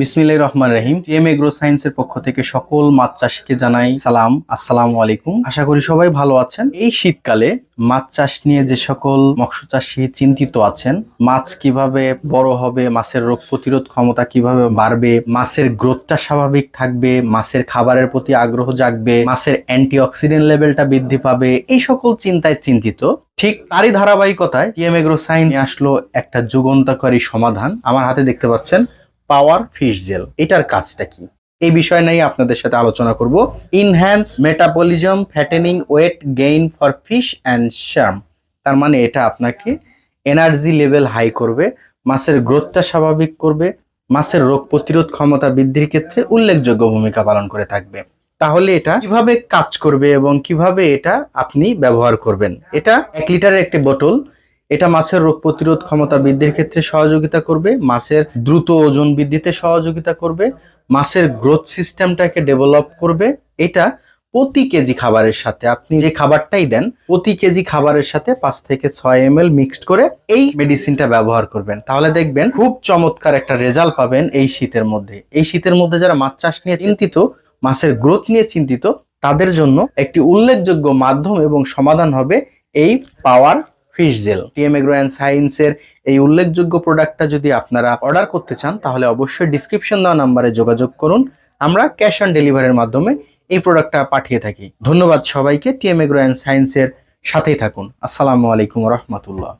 বিসমিল্লাহির রহমান রহিম। TM agro সায়েন্সের পক্ষ থেকে সকল মাছ চাষিকে জানাই সালাম। আসসালামু আলাইকুম। আশা করি সবাই ভালো আছেন। এই শীতকালে মাছ চাষ নিয়ে যে সকল মৎস্য চাষী চিন্তিত আছেন, মাছ কীভাবে বড় হবে, মাছের রোগ প্রতিরোধ ক্ষমতা কীভাবে বাড়বে, মাছের গ্রোথটা স্বাভাবিক থাকবে, মাছের খাবারের প্রতি আগ্রহ জাগবে, মাছের অ্যান্টিঅক্সিডেন্ট লেভেলটা বৃদ্ধি পাবে, এই সকল চিন্তায় চিন্তিত। ঠিক তারই ধারাবাহিকতায় টিএম এগ্রো সায়েন্স আসলো একটা যুগন্তকারী সমাধান। আমার হাতে দেখতে পাচ্ছেন পাওয়ার ফিশ জেল। এটার কাজটা কি? এই বিষয় নিয়ে আপনাদের সাথে আলোচনা করব। Enhance metabolism fattening weight gain for fish and shrimp তার মানে এটা আপনাকে এনার্জি লেভেল হাই করবে, মাছের গ্রোথটা স্বাভাবিক করবে, মাছের রোগ প্রতিরোধ ক্ষমতা বৃদ্ধির ক্ষেত্রে উল্লেখযোগ্য ভূমিকা পালন করে থাকবে। তাহলে এটা কীভাবে কাজ করবে এবং কীভাবে এটা আপনি ব্যবহার করবেন? এটা এক লিটারের একটি বোতল এটা মাছের রোগ প্রতিরোধ ক্ষমতা বৃদ্ধির ক্ষেত্রে সহযোগিতা করবে, মাছের দ্রুত ওজন বৃদ্ধিতে সহযোগিতা করবে, মাছের গ্রোথ সিস্টেমটাকে ডেভেলপ করবে। এটা প্রতি কেজি খাবারের সাথে, আপনি যে খাবারটাই দেন, প্রতি কেজি খাবারের সাথে পাঁচ থেকে ছয় এম এল মিক্সড করে এই মেডিসিনটা ব্যবহার করবেন। তাহলে দেখবেন খুব চমৎকার একটা রেজাল্ট পাবেন এই শীতের মধ্যে। এই শীতের মধ্যে যারা মাছ চাষ নিয়ে চিন্তিত, মাছের গ্রোথ নিয়ে চিন্তিত, তাদের জন্য একটি উল্লেখযোগ্য মাধ্যম এবং সমাধান হবে এই power fish gel. TM agro and সায়েন্সের এই উল্লেখযোগ্য প্রোডাক্টটা যদি আপনারা অর্ডার করতে চান, তাহলে অবশ্যই ডিসক্রিপশন দেওয়া নাম্বারে যোগাযোগ করুন। আমরা ক্যাশ অন ডেলিভারির মাধ্যমে এই প্রোডাক্টটা পাঠিয়ে থাকি। ধন্যবাদ সবাইকে। টিএম এগ্রো অ্যান্ড সায়েন্সের সাথেই থাকুন। আসসালামু আলাইকুম রহমতুল্লাহ।